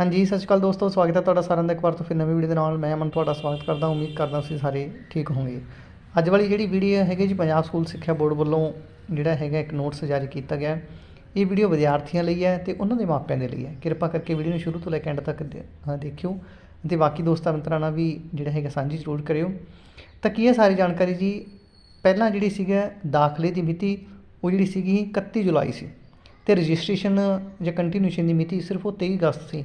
ਹਾਂਜੀ, ਸਤਿ ਸ਼੍ਰੀ ਅਕਾਲ ਦੋਸਤੋ, ਸਵਾਗਤ ਹੈ ਤੁਹਾਡਾ ਸਾਰਿਆਂ ਦਾ ਇੱਕ ਵਾਰ ਤੋਂ ਫਿਰ ਨਵੀਂ ਵੀਡੀਓ ਦੇ ਨਾਲ। ਮੈਂ ਅਮਨ, ਤੁਹਾਡਾ ਸਵਾਗਤ ਕਰਦਾ ਉਮੀਦ ਕਰਦਾ ਤੁਸੀਂ ਸਾਰੇ ਠੀਕ ਹੋਵੋਗੇ। ਅੱਜ ਵਾਲੀ ਜਿਹੜੀ ਵੀਡੀਓ ਹੈਗੀ ਜੀ ਪੰਜਾਬ ਸਕੂਲ ਸਿੱਖਿਆ ਬੋਰਡ ਵੱਲੋਂ ਜਿਹੜਾ ਹੈਗਾ ਇੱਕ ਨੋਟਿਸ ਜਾਰੀ ਕੀਤਾ ਗਿਆ। ਇਹ ਵੀਡੀਓ ਵਿਦਿਆਰਥੀਆਂ ਲਈ ਹੈ ਤੇ ਉਹਨਾਂ ਦੇ ਮਾਪਿਆਂ ਦੇ ਲਈ ਹੈ। ਕਿਰਪਾ ਕਰਕੇ ਵੀਡੀਓ ਨੂੰ ਸ਼ੁਰੂ ਤੋਂ ਲੈ ਕੇ ਐਂਡ ਤੱਕ ਦੇਖਿਓ। ਤੇ ਬਾਕੀ ਦੋਸਤਾਂ ਮਿੱਤਰਾਂ ਨਾਲ ਵੀ ਜਿਹੜਾ ਹੈਗਾ ਸਾਂਝੀ ਜ਼ਰੂਰ ਕਰਿਓ। ਤਾਂ ਕੀ ਹੈ ਸਾਰੀ ਜਾਣਕਾਰੀ ਜੀ? ਪਹਿਲਾਂ ਜਿਹੜੀ ਸੀਗਾ ਦਾਖਲੇ ਦੀ ਮਿਤੀ, ਉਹ ਜਿਹੜੀ ਸੀਗੀ 31 ਜੁਲਾਈ ਸੀ। ਤੇ ਰਜਿਸਟ੍ਰੇਸ਼ਨ ਜਾਂ ਕੰਟੀਨਿਊਸ਼ਨ ਦੀ ਮਿਤੀ ਸਿਰਫ ਉਹ 23 ਅਗਸਤ ਸੀ।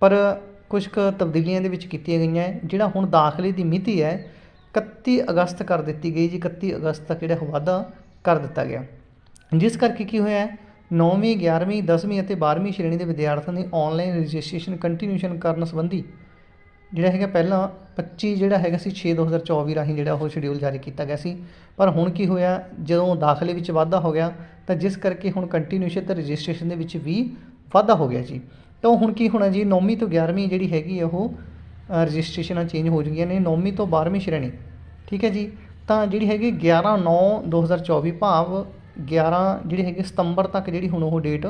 ਪਰ ਕੁਝ ਕੁ ਤਬਦੀਲੀਆਂ ਦੇ ਵਿੱਚ ਕੀਤੀਆਂ ਗਈਆਂ ਜਿਹੜਾ ਹੁਣ ਦਾਖਲੇ ਦੀ ਮਿਤੀ ਹੈ 31 ਅਗਸਤ ਕਰ ਦਿੱਤੀ ਗਈ ਜੀ 31 ਅਗਸਤ ਤੱਕ ਜਿਹੜਾ ਵਾਧਾ ਕਰ ਦਿੱਤਾ ਗਿਆ। ਜਿਸ ਕਰਕੇ ਕੀ ਹੋਇਆ ਹੈ 9ਵੀਂ 11ਵੀਂ 10ਵੀਂ ਅਤੇ 12ਵੀਂ ਸ਼੍ਰੇਣੀ ਦੇ ਵਿਦਿਆਰਥੀਆਂ ਦੀ ਆਨਲਾਈਨ ਰਜਿਸਟ੍ਰੇਸ਼ਨ ਕੰਟੀਨਿਊਸ਼ਨ ਕਰਨ ਸੰਬੰਧੀ ਜਿਹੜਾ ਹੈਗਾ ਪਹਿਲਾਂ 25 ਜਿਹੜਾ ਹੈਗਾ ਸੀ 6 2024 ਰਾਹੀਂ ਜਿਹੜਾ ਉਹ ਸ਼ਡਿਊਲ ਜਾਰੀ ਕੀਤਾ ਗਿਆ ਸੀ। ਪਰ ਹੁਣ ਕੀ ਹੋਇਆ, ਜਦੋਂ ਦਾਖਲੇ ਵਿੱਚ ਵਾਧਾ ਹੋ ਗਿਆ, ਤਾਂ ਜਿਸ ਕਰਕੇ ਹੁਣ ਕੰਟੀਨਿਊਸ਼ਨ ਤੇ ਰਜਿਸਟ੍ਰੇਸ਼ਨ ਦੇ ਵਿੱਚ ਵੀ ਵਾਧਾ ਹੋ ਗਿਆ ਜੀ। ਤਾਂ ਹੁਣ ਕੀ ਹੋਣਾ ਜੀ? 9ਵੀਂ ਤੋਂ 11ਵੀਂ ਜਿਹੜੀ ਹੈਗੀ ਆ ਉਹ ਅ, ਰਜਿਸਟ੍ਰੇਸ਼ਨਾਂ ਚੇਂਜ ਹੋ ਜਾਣਗੀਆਂ ਨੇ। 9ਵੀਂ ਤੋਂ 12ਵੀਂ ਸ਼੍ਰੇਣੀ। ਠੀਕ ਹੈ ਜੀ? ਤਾਂ ਜਿਹੜੀ ਹੈਗੀ 11 9 2024 ਭਾਵ 11 ਜਿਹੜੀ ਹੈਗੀ ਸਤੰਬਰ ਤੱਕ ਜਿਹੜੀ ਹੁਣ ਉਹ ਡੇਟ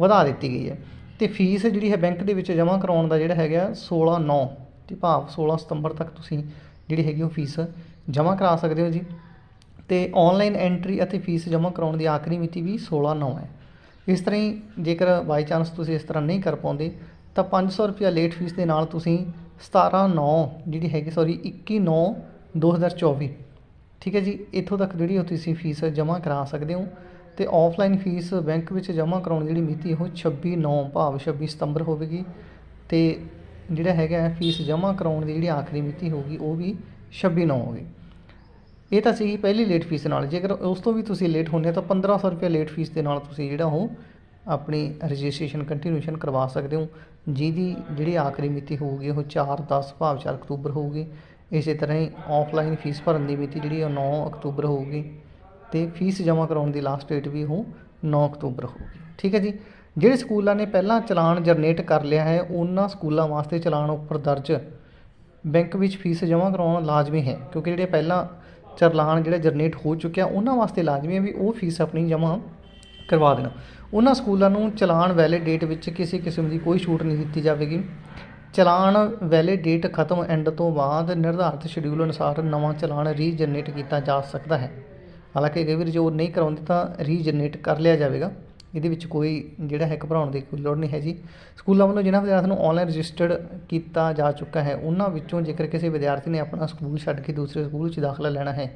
ਵਧਾ ਦਿੱਤੀ ਗਈ ਹੈ। ਤੇ ਫੀਸ ਜਿਹੜੀ ਹੈ ਬੈਂਕ ਦੇ ਵਿੱਚ ਜਮ੍ਹਾਂ ਕਰਾਉਣ ਦਾ ਜਿਹੜਾ ਹੈਗਾ 16 9 ਤੇ ਭਾਵ 16 ਸਤੰਬਰ ਤੱਕ ਤੁਸੀਂ ਜਿਹੜੀ ਹੈਗੀ ਉਹ ਫੀਸ ਜਮ੍ਹਾਂ ਕਰਾ ਸਕਦੇ ਹੋ ਜੀ। ਤੇ ਆਨਲਾਈਨ ਐਂਟਰੀ ਅਤੇ ਫੀਸ ਜਮ੍ਹਾਂ ਕਰਾਉਣ ਦੀ ਆਖਰੀ ਮਿਤੀ ਵੀ 16 9 ਹੈ। ਇਸ ਤਰ੍ਹਾਂ ਹੀ ਜੇਕਰ ਬਾਈ ਚਾਂਸ ਤੁਸੀਂ ਇਸ ਤਰ੍ਹਾਂ ਨਹੀਂ ਕਰ ਪਾਉਂਦੇ, ਤਾਂ 500 ਰੁਪਿਆ ਲੇਟ ਫੀਸ ਦੇ ਨਾਲ ਤੁਸੀਂ 17 9 ਜਿਹੜੀ ਹੈਗੀ ਸੌਰੀ 21 9 2024 ਠੀਕ ਹੈ ਜੀ, ਇੱਥੋਂ ਤੱਕ ਜਿਹੜੀ ਉਹ ਤੁਸੀਂ ਫੀਸ ਜਮ੍ਹਾਂ ਕਰਾ ਸਕਦੇ ਹੋ ਤੇ ਆਫਲਾਈਨ ਫੀਸ ਬੈਂਕ ਵਿੱਚ ਜਮ੍ਹਾਂ ਕਰਾਉਣ ਦੀ ਜਿਹੜੀ ਮਿਤੀ ਉਹ 26 9 ਭਾਵ 26 ਸਤੰਬਰ ਹੋਵੇਗੀ ਤੇ ਜਿਹੜਾ ਹੈਗਾ ਫੀਸ ਜਮ੍ਹਾਂ ਕਰਾਉਣ ਦੀ ਜਿਹੜੀ ਆਖਰੀ ਮਿਤੀ ਹੋਊਗੀ, ਉਹ ਵੀ 26 9 ਹੋਵੇਗੀ ਇਹ ਤਾਂ ਸੀਗੀ ਪਹਿਲੀ ਲੇਟ ਫੀਸ ਨਾਲ। ਜੇਕਰ ਉਸ ਤੋਂ ਵੀ ਤੁਸੀਂ ਲੇਟ ਹੁੰਦੇ ਹੋ ਤਾਂ 1500 ਰੁਪਏ ਲੇਟ ਫੀਸ ਦੇ ਨਾਲ ਤੁਸੀਂ ਜਿਹੜਾ ਉਹ ਆਪਣੀ ਰਜਿਸਟ੍ਰੇਸ਼ਨ ਕੰਟੀਨਿਊਸ਼ਨ ਕਰਵਾ ਸਕਦੇ ਹੋ। ਜਿਹਦੀ ਜਿਹੜੀ ਆਖਰੀ ਮਿਤੀ ਹੋਊਗੀ, ਉਹ 4 10 ਭਾਵ 4 ਅਕਤੂਬਰ ਹੋਊਗੀ। ਇਸੇ ਤਰ੍ਹਾਂ ਹੀ ਆਫਲਾਈਨ ਫੀਸ ਭਰਨ ਦੀ ਮਿਤੀ ਜਿਹੜੀ ਉਹ 9 ਅਕਤੂਬਰ ਹੋਊਗੀ ਤੇ ਫੀਸ ਜਮ੍ਹਾਂ ਕਰਾਉਣ ਦੀ ਲਾਸਟ ਡੇਟ ਵੀ ਉਹ 9 ਅਕਤੂਬਰ ਹੋਊਗੀ। ਠੀਕ ਹੈ ਜੀ? ਜਿਹੜੇ ਸਕੂਲਾਂ ਨੇ ਪਹਿਲਾਂ ਚਲਾਨ ਜਨਰੇਟ ਕਰ ਲਿਆ ਹੈ, ਉਹਨਾਂ ਸਕੂਲਾਂ ਵਾਸਤੇ ਚਲਾਨ ਉੱਪਰ ਦਰਜ। ਬੈਂਕ ਵਿੱਚ ਫੀਸ ਜਮ੍ਹਾਂ ਕਰਾਉਣਾ ਲਾਜ਼ਮੀ ਹੈ, ਕਿਉਂਕਿ ਜਿਹੜੇ ਪਹਿਲਾਂ ਚਲਾਨ ਜਿਹੜਾ ਜਨਰੇਟ ਹੋ ਚੁੱਕਿਆ ਉਹਨਾਂ ਵਾਸਤੇ ਲਾਜ਼ਮੀ ਹੈ ਵੀ ਉਹ ਫੀਸ ਆਪਣੀ ਜਮ੍ਹਾਂ ਕਰਵਾ ਦੇਣਾ। ਉਹਨਾਂ ਸਕੂਲਾਂ ਨੂੰ ਚਲਾਨ ਵੈਲਿਡ ਡੇਟ ਵਿੱਚ ਕਿਸੇ ਕਿਸਮ ਦੀ ਕੋਈ ਛੂਟ ਨਹੀਂ ਦਿੱਤੀ ਜਾਵੇਗੀ। ਚਲਾਨ ਵੈਲਿਡ ਡੇਟ ਖਤਮ ਐਂਡ ਤੋਂ ਬਾਅਦ ਨਿਰਧਾਰਿਤ ਸ਼ਡਿਊਲ ਅਨੁਸਾਰ ਨਵਾਂ ਚਲਾਨ ਰੀਜਨਰੇਟ ਕੀਤਾ ਜਾ ਸਕਦਾ ਹੈ। ਹਾਲਾਂਕਿ ਕਈ ਵਾਰ ਜੋ ਨਹੀਂ ਕਰਾਉਂਦੇ ਤਾਂ ਰੀਜਨਰੇਟ ਕਰ ਲਿਆ ਜਾਵੇਗਾ। ਇਹਦੇ ਵਿੱਚ ਕੋਈ ਜਿਹੜਾ ਹੈ ਘਬਰਾਉਣ ਦੀ ਕੋਈ ਲੋੜ ਨਹੀਂ ਹੈ ਜੀ ਸਕੂਲਾਂ ਵੱਲੋਂ ਜਿਹਨਾਂ ਵਿਦਿਆਰਥੀਆਂ ਨੂੰ ਆਨਲਾਈਨ ਰਜਿਸਟਰਡ ਕੀਤਾ ਜਾ ਚੁੱਕਾ ਹੈ, ਉਹਨਾਂ ਵਿੱਚੋਂ ਜੇਕਰ ਕਿਸੇ ਵਿਦਿਆਰਥੀ ਨੇ ਆਪਣਾ ਸਕੂਲ ਛੱਡ ਕੇ ਦੂਸਰੇ ਸਕੂਲ 'ਚ ਦਾਖਲਾ ਲੈਣਾ ਹੈ,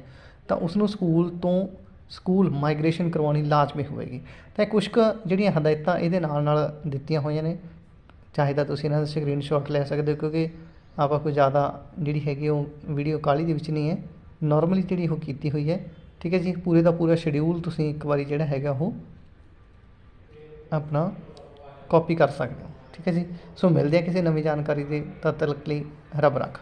ਤਾਂ ਉਸ ਨੂੰ ਸਕੂਲ ਤੋਂ ਸਕੂਲ ਮਾਈਗ੍ਰੇਸ਼ਨ ਕਰਵਾਉਣੀ ਲਾਜ਼ਮੀ ਹੋਵੇਗੀ। ਤਾਂ ਇਹ ਕੁਝ ਕੁ ਜਿਹੜੀਆਂ ਹਦਾਇਤਾਂ ਇਹਦੇ ਨਾਲ ਨਾਲ ਦਿੱਤੀਆਂ ਹੋਈਆਂ ਨੇ। ਚਾਹੇ ਤਾਂ ਤੁਸੀਂ ਇਹਨਾਂ ਦਾ ਸਕਰੀਨਸ਼ਾਟ ਲੈ ਸਕਦੇ ਹੋ, ਕਿਉਂਕਿ ਆਪਾਂ ਕੋਈ ਜ਼ਿਆਦਾ ਜਿਹੜੀ ਹੈਗੀ ਉਹ ਵੀਡੀਓ ਕਾਲੀ ਦੇ ਵਿੱਚ ਨਹੀਂ ਹੈ। ਨਾਰਮਲੀ ਜਿਹੜੀ ਉਹ ਕੀਤੀ ਹੋਈ ਹੈ, ਠੀਕ ਹੈ ਜੀ, ਪੂਰੇ ਦਾ ਪੂਰਾ ਸ਼ਡਿਊਲ ਤੁਸੀਂ ਇੱਕ ਵਾਰੀ ਜਿਹੜਾ ਹੈਗਾ ਉਹ ਆਪਣਾ ਕਾਪੀ ਕਰ ਸਕਦੇ ਹੋ। ਠੀਕ ਹੈ ਜੀ? ਸੋ ਮਿਲਦੇ ਹਾਂ ਕਿਸੇ ਨਵੀਂ ਜਾਣਕਾਰੀ ਦੇ ਤਦ ਤੱਕ ਲਈ ਰੱਬ ਰੱਖ।